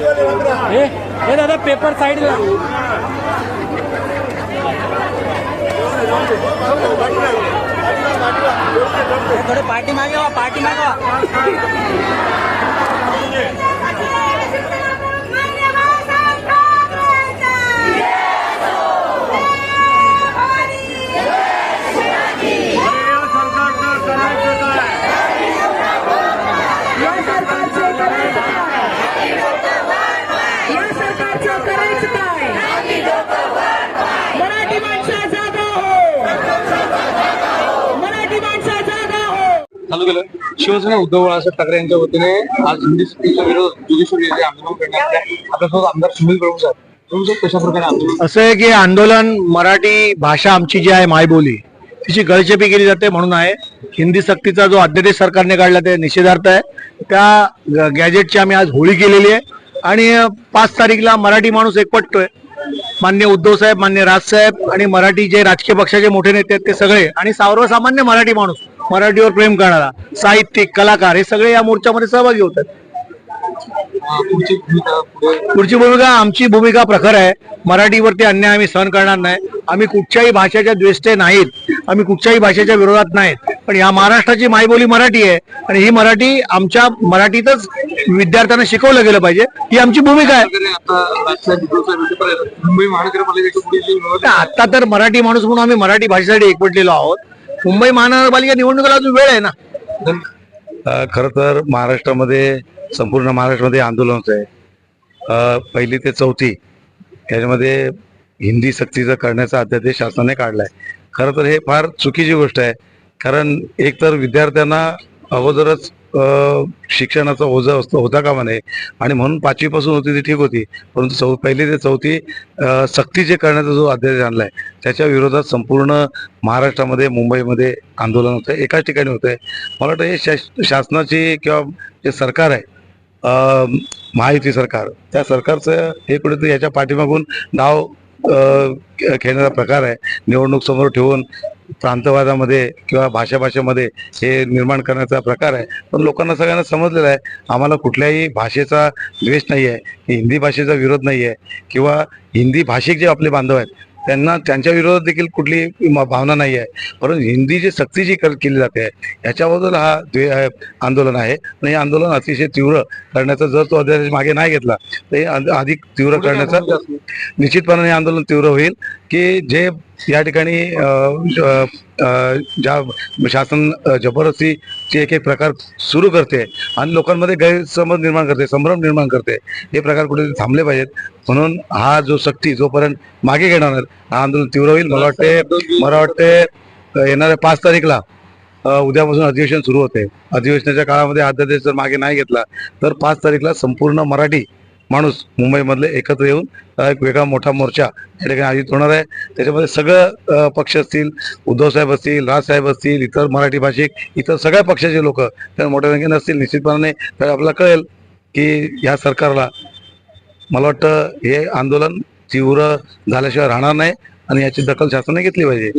हे दादा पेपर साईडला थोडे पाठी मागे पाठी मागे वा या सरकारचे करायचं काय या सरकारचं करायचं काय मराठी माणसा जागा हो मराठी माणसा जागा हो चालू केलं. शिवसेना उद्धव बाळासाहेब ठाकरे यांच्या वतीने आज हिंदी सक्तीच्या विरोधात जोगेश्वरी येथे आंदोलन करण्यात आले आपल्यासोबत आमदार सुनील प्रभू साहेब. प्रभू साहेब कशा प्रकारे आंदोलन असं आहे की आंदोलन मराठी भाषा आमची जी आहे मायबोली तिची गळचेपी केली जाते म्हणून आहे. हिंदी सक्तीचा जो अध्यादेश सरकारने काढला ते निषेधार्थ आहे. त्या गॅजेटची आम्ही आज होळी केलेली आहे. आणि पाच तारीखला मराठी माणूस एकपटतोय. मान्य उद्धव साहेब मान्य राजसाहेब आणि मराठी जे राजकीय पक्षाचे मोठे नेते आहेत ते सगळे आणि सर्वसामान्य मराठी माणूस. मराठीवर प्रेम करणारा साहित्यिक कलाकार हे सगळे या मोर्चामध्ये सहभागी होतात. पुढची भूमिका आमची भूमिका प्रखर आहे. मराठीवरती अन्याय आम्ही सहन करणार नाही. आम्ही कुठच्याही भाषेच्या द्वेष्टे नाहीत. आम्ही कुठच्याही भाषेच्या विरोधात नाहीत. पण या महाराष्ट्राची मायबोली मराठी आहे आणि ही मराठी आमच्या मराठीतच विद्यार्थ्यांना शिकवलं गेलं पाहिजे. ही आमची भूमिका आहे, आता तर मराठी माणूस म्हणून आम्ही मराठी भाषेसाठी एकवटलेलो आहोत. मुंबई महानगरपालिका निवडणुकीला अजून वेळ आहे ना? खर तर महाराष्ट्रामध्ये संपूर्ण महाराष्ट्रामध्ये आंदोलन आहे पहिली ते चौथी त्याच्यामध्ये हिंदी सक्तीचं करण्याचा अध्यादेश शासनाने काढलाय. खरं तर हे फार चुकीची गोष्ट आहे. कारण एक तर विद्यार्थ्यांना अगोदरच शिक्षणाचा ओझा असतो होता कामा नये. आणि म्हणून पाचवीपासून होती ती ठीक होती. परंतु चौ पहिली ते चौथी सक्ती सक्तीचे करण्याचा जो अध्यादेश आणलाय त्याच्या विरोधात संपूर्ण महाराष्ट्रामध्ये मुंबईमध्ये आंदोलन होतं एकाच ठिकाणी होतंय. मला वाटतं हे शा शासनाची किंवा जे सरकार आहे महायुती सरकार त्या सरकारचं हे कुठेतरी याच्या पाठीमागून नाव खेळण्याचा प्रकार आहे. निवडणूक समोर ठेवून प्रांतवादामध्ये किंवा भाषा भाषेमध्ये हे निर्माण करण्याचा प्रकार आहे. पण लोकांना सगळ्यांना समजलेलं आहे आम्हाला कुठल्याही भाषेचा द्वेष नाही आहे हिंदी भाषेचा विरोध नाही आहे किंवा हिंदी भाषिक जे आपले बांधव आहेत त्यांना त्यांच्या विरोधात देखील कुठली भावना नाही आहे. परंतु हिंदी जी सक्ती जी कर- केली जाते याच्याबद्दल हा द्वे आंदोलन आहे. आणि हे आंदोलन अतिशय तीव्र करण्याचा जर तो अध्यादेश मागे नाही घेतला तर हे अध- अधिक तीव्र करण्याचा निश्चितपणाने हे आंदोलन तीव्र होईल की जे या ठिकाणी ज्या शासन जबरदस्ती जबरदस्तीचे एक एक प्रकार सुरू करते आणि लोकांमध्ये गैरसमज निर्माण करते संभ्रम निर्माण करते हे प्रकार कुठेतरी थांबले पाहिजेत. म्हणून हा जो सक्ती जोपर्यंत मागे घेणार हा आंदोलन तीव्र होईल. मला वाटते मला वाटते येणाऱ्या पाच तारीखला उद्यापासून अधिवेशन सुरू होते. अधिवेशनाच्या काळामध्ये हा अध्यादेश जर मागे नाही घेतला तर पाच तारीखला संपूर्ण मराठी माणूस मुंबईमधले एकत्र येऊन एक वेगळा मोठा मोर्चा या ठिकाणी आयोजित होणार आहे. त्याच्यामध्ये सगळं पक्ष असतील उद्धव साहेब असतील राजसाहेब असतील इतर मराठी भाषिक इतर सगळ्या पक्षाचे लोक त्या मोठ्या संख्येने असतील निश्चितपणाने. तर आपल्याला कळेल की या सरकारला मला वाटतं हे आंदोलन तीव्र झाल्याशिवाय राहणार नाही आणि याची दखल शासनाने घेतली पाहिजे.